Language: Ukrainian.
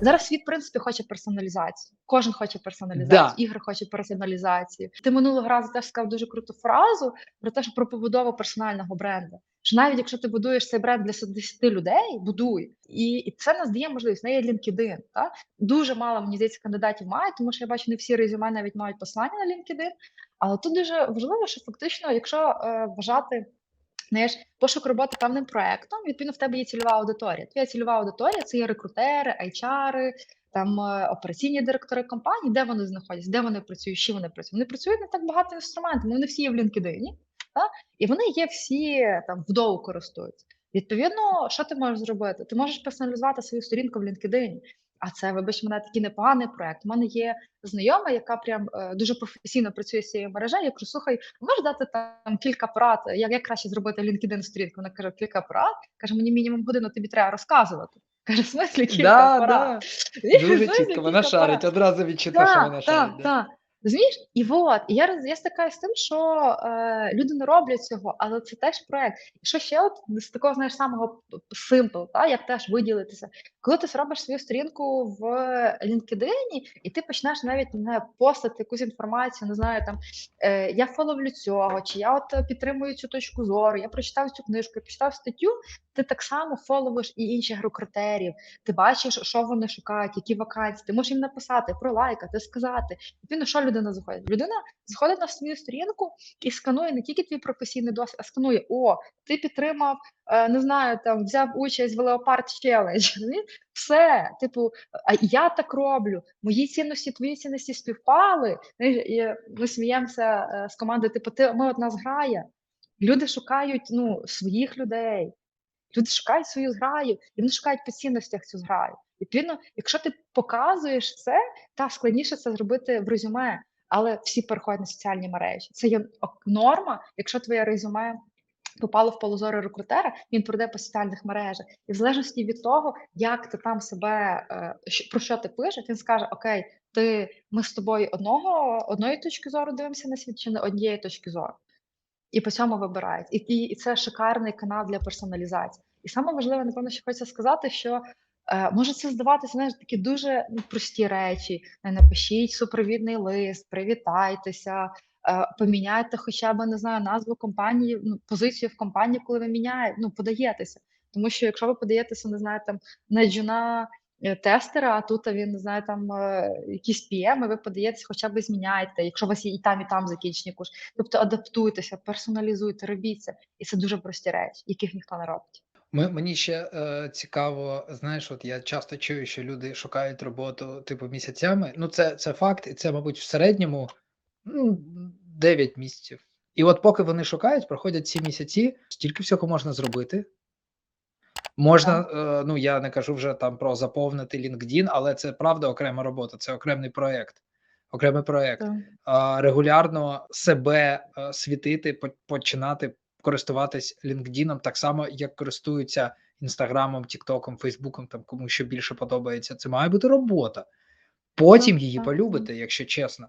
Зараз світ, в принципі, хоче персоналізацію. Кожен хоче персоналізацію, Да. ігри хочуть персоналізацію. Ти минулого разу теж сказав дуже круту фразу про те, що про побудову персонального бренду. Що навіть якщо ти будуєш цей бренд для 10 людей, будуй. І, і це нас дає можливість. В неї є LinkedIn. Та? Дуже мало, мені здається, кандидатів мають, тому що я бачу, не всі резюме навіть мають послання на LinkedIn. Але тут дуже важливо, що фактично, якщо е, вважати знаєш, пошук роботи певним проектом, відповідно, в тебе є цільова аудиторія. Твоя цільова аудиторія це є рекрутери, HR, там е, операційні директори компаній, де вони знаходяться, де вони працюють, що вони працюють. Вони працюють на так багато інструментів, вони всі є в LinkedIn, та? і вони є всі там вдову користуються. Відповідно, що ти можеш зробити? Ти можеш персоналізувати свою сторінку в LinkedIn. А це, вибач, мене такий непоганий проект. У мене є знайома, яка прям е, дуже професійно працює з цією мережею. Я кажу, слухай, можеш дати там кілька порад, як, як краще зробити LinkedIn сторінку? Вона каже, кілька порад. Каже, мені мінімум годину тобі треба розказувати. Каже, в смислі кілька Да, порад. да. Дуже чітко, вона шарить, одразу да, що вона шарить. да. Розумієш? І от, я, я стикаюся з тим, що е, люди не роблять цього, але це теж проект. І що ще от з такого, знаєш, самого simple, та, як теж виділитися. Коли ти зробиш свою сторінку в LinkedIn, і ти почнеш навіть не постати якусь інформацію, не знаю, там е, я фоловлю цього, чи я от підтримую цю точку зору, я прочитав цю книжку, я прочитав статтю, ти так само фоловиш і інших рекрутерів, ти бачиш, що вони шукають, які вакансії, ти можеш їм написати, пролайкати, сказати. Відповідно, що людина заходить? Людина заходить на свою сторінку і сканує не тільки твій професійний досвід, а сканує: о, ти підтримав, е, не знаю, там взяв участь в Leopard Challenge. Все, типу, а я так роблю. Мої цінності, твої цінності співпали. І ми сміємося е, з команди, типу, ти ми одна зграя. Люди шукають ну, своїх людей. Люди шукають свою зграю, і вони шукають по цінностях цю зграю. Відповідно, якщо ти показуєш це, та складніше це зробити в резюме, але всі переходять на соціальні мережі. Це є норма, якщо твоє резюме попало в поле рекрутера, він пройде по соціальних мережах. І в залежності від того, як ти там себе е, про що ти пишеш, він скаже: Окей, ти ми з тобою одного одної точки зору дивимося на світ, чи не однієї точки зору. І по цьому вибирають. І, і, і це шикарний канал для персоналізації. І саме важливе, напевно, що хочеться сказати, що може це здаватися знаєш, такі дуже ну, прості речі. Е, Напишіть супровідний лист, привітайтеся, е, поміняйте хоча б не знаю назву компанії, ну, позицію в компанії, коли ви міняєте, ну, подаєтеся. Тому що якщо ви подаєтеся, не знаю, там на джуна е, тестера, а тут він не знаю, там е, якісь PM, і ви подаєтеся, хоча б зміняйте, якщо у вас є і там, і там закінчені курс. Тобто адаптуйтеся, персоналізуйте, робіть це. І це дуже прості речі, яких ніхто не робить. Мені ще е, цікаво, знаєш, от я часто чую, що люди шукають роботу типу місяцями. Ну, це, це факт, і це, мабуть, в середньому ну, 9 місяців. І от поки вони шукають, проходять ці місяці, стільки всього можна зробити. Можна, е, ну я не кажу вже там про заповнити LinkedIn, але це правда окрема робота, це окремий проєкт. Окремий проєкт. Регулярно себе е, світити, починати користуватись LinkedIn так само, як користуються Інстаграмом, Тіктоком, Фейсбуком, там кому що більше подобається. Це має бути робота. Потім її полюбите, якщо чесно.